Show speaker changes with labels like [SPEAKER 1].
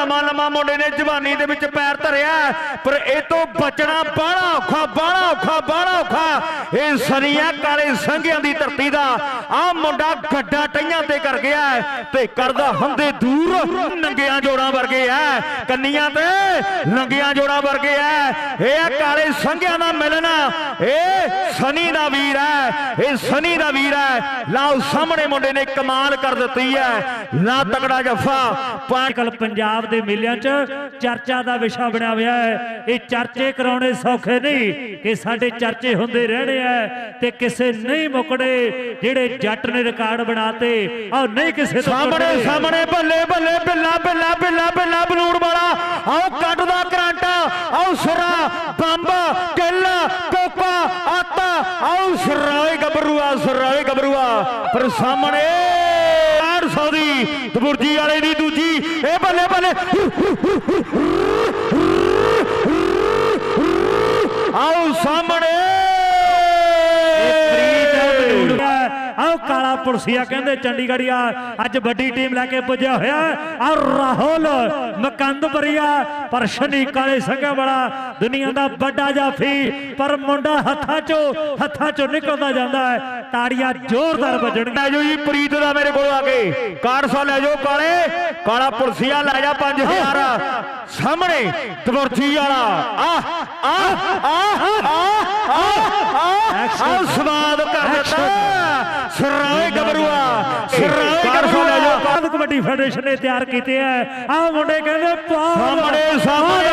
[SPEAKER 1] ਨਵਾਂ ਨਵਾਂ ਮੁੰਡੇ ਨੇ ਜਵਾਨੀ ਦੇ ਵਿੱਚ ਪੈਰ ਧਰਿਆ। ਪਰ ਇਹ ਤੋਂ ਬਚਣਾ ਬਾਹਲਾ ਔਖਾ ਬਾਹਲਾ ਔਖਾ ਬਾਹਲਾ ਔਖਾ। ਇਹ ਸਰੀਆ ਕਾਲੇ ਸੰਘਿਆਂ ਦੀ ਧਰਤੀ ਦਾ ਆ ਮੁੰਡਾ ਗੱਡਾ ਟਈਆਂ ਤੇ ਕਰ ਗਿਆ ਤੇ ਕਰਦਾ ਹੰਦੇ ਦੂਰ ਨੰਗਿਆਂ ਜੋੜਾਂ ਵਰਗੇ ਐ ਕੰਨੀਆਂ ਤੇ ਨੰਗਿਆਂ ਜੋੜਾਂ ਵਰਗੇ ਐ ਇਹ ਆ ਕਾਲੇ ਸੰਘਿਆਂ ਦਾ ਮਿਲਣਾ ਇਹ ਸਨੀ ਦਾ ਵੀਰ ਹੈ। ਇਹ ਸਨੀ ਦਾ ਵੀਰ ਹੈ। ਲਾਓ ਸਾਹਮਣੇ ਮੁੰਡੇ ਨੇ ਕਮਾਲ ਕਰ ਦਿੱਤੀ ਹੈ। ਨਾ ਤਕੜਾ ਜੱਫਾ। ਪੰਜ
[SPEAKER 2] ਪੰਜਾਬ ਦੇ ਮੇਲਿਆਂ 'ਚ ਚਰਚਾ ਦਾ ਵਿਸ਼ਾ ਬਣਿਆ ਹੋਇਆ ਹੈ। ਇਹ ਚਰਚੇ ਕਰਾਉਣੇ ਸੌਖੇ ਨਹੀਂ ਕਿ ਸਾਡੇ ਚਰਚੇ ਹੁੰਦੇ ਰਹਿਣੇ ਆ ਤੇ ਕਿਸੇ ਨਹੀਂ ਮੁਕੜੇ ਜਿਹੜੇ ਜੱਟ ਨੇ ਰਿਕਾਰਡ ਬਣਾਤੇ। ਆ ਨਹੀਂ ਕਿਸੇ ਤੋਂ
[SPEAKER 1] ਸਾਹਮਣੇ। ਸਾਹਮਣੇ ਬੱਲੇ ਬੱਲੇ ਬਿੱਲਾ ਬਿੱਲਾ ਬਿੱਲਾ ਬਿੱਲਾ ਬਲੂੜ ਵਾਲਾ। ਆਓ ਕੱਢਦਾ ਕਰੰਟ ਆਓ ਸੁਰਾ ਬੰਬ ਕਿੱਲਾ ਕੋਕਾ ਆਤਾ ਆਓ ਸਰਾਏ ਗੱਭਰੂਆ ਸਰਾਏ ਗੱਭਰੂਆ। ਪਰ ਸਾਹਮਣੇ 400 ਦੀ ਦਬੁਰਜੀ ਵਾਲੇ ਦੀ ਦੂਜੀ ਇਹ ਬੱਲੇ ਬੱਲੇ ਆਓ ਸਾਹਮਣੇ
[SPEAKER 2] ਆਓ ਕਾਲਾ ਪੁਲਸੀਆ ਕਹਿੰਦੇ ਚੰਡੀਗੜ੍ਹ ਅੱਜ ਵੱਡੀ ਟੀਮ ਲੈ ਕੇ ਪੁੱਜਿਆ ਹੋਇਆ ਆ ਰਾਹੁਲ ਮਕੰਦਪੁਰੀਆ ਪਰ ਸ਼ਨੀ ਕਾਲੇ ਸੰਘਾ ਵਾਲਾ ਦੁਨੀਆ ਦਾ ਵੱਡਾ ਜਾਫੀ ਪਰ ਮੁੰਡਾ ਹੱਥਾਂ ਚੋਂ ਹੱਥਾਂ ਚੋਂ ਨਿਕਲਦਾ ਜਾਂਦਾ ਹੈ ਤਾੜੀਆਂ ਜ਼ੋਰਦਾਰ ਵੱਜਣਗੀਆਂ
[SPEAKER 1] ਲੈ ਜਾਓ ਜੀ ਪ੍ਰੀਤ ਦਾ ਮੇਰੇ ਕੋਲ ਆ ਕੇ ਕਾਰਸਾ ਲੈ ਜਾਓ ਕਾਲੇ ਕਾਲਾ ਪੁਰਸੀਆ ਲੈ ਜਾ 5000 ਸਾਹਮਣੇ ਦਵਰਜੀ ਵਾਲਾ ਆ ਆ ਆ ਆ ਆ ਸਵਾਦ ਕਰ ਸਰਾਏ ਗਬਰੂਆ ਸਰਾਏ ਗਬਰੂਆ।
[SPEAKER 2] ਕਬੱਡੀ ਫੈਡਰੇਸ਼ਨ ਨੇ ਤਿਆਰ ਕੀਤੇ ਆ। ਆ ਮੁੰਡੇ ਕਹਿੰਦੇ
[SPEAKER 1] ਸਾਹਮਣੇ ਸਾਹਮਣੇ।